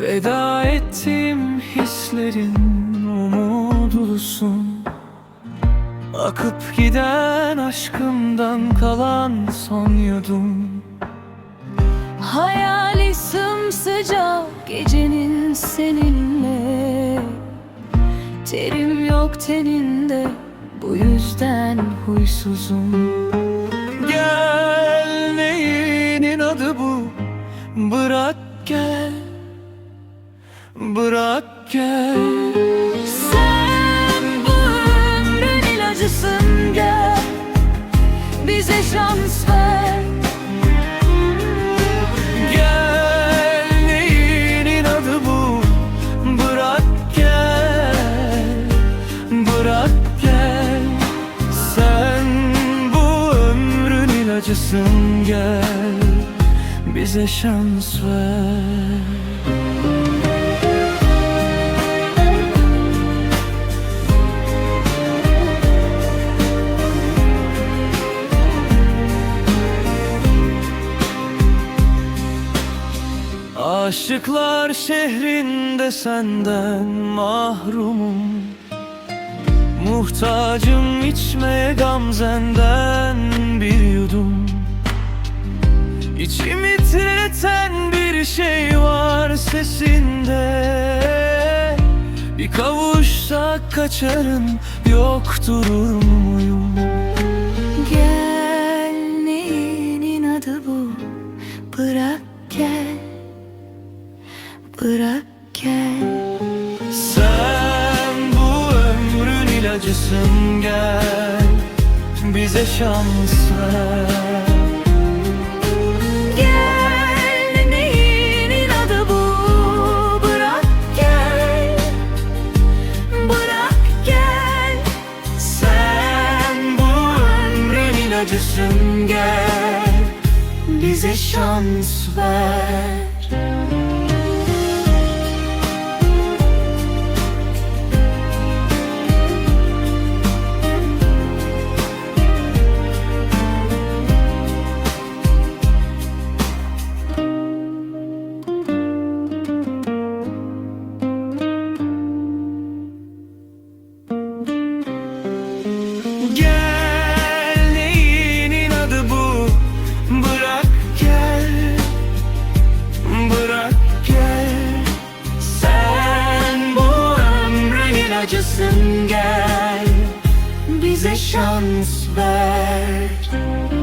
Veda ettiğim hislerin umudlusun Akıp giden aşkımdan kalan son yudum. Hayali sımsıcak gecenin seninle. Terim yok teninde bu yüzden huysuzum. Gel neyinin adı bu. Bırak gel Bırak gel. Sen bu ömrün ilacısın gel. Bize şans ver. Gel neyinin adı bu. Bırak gel. Bırak gel. Sen bu ömrün ilacısın gel. Bize şans ver Aşıklar şehrinde senden mahrumum. Muhtacım içmeye gamzenden bir yudum. İçimi titreten bir şey var sesinde. Bir kavuşsak kaçarım yok durur muyum? Gel neyinin adı bu? Bırak gel ilacısın gel Bize şans ver. Gel neyinin adı bu. Bırak gel Bırak gel. Sen bu ömrün ilacısın gel. Bize şans ver ilacısın gel Bize şans ver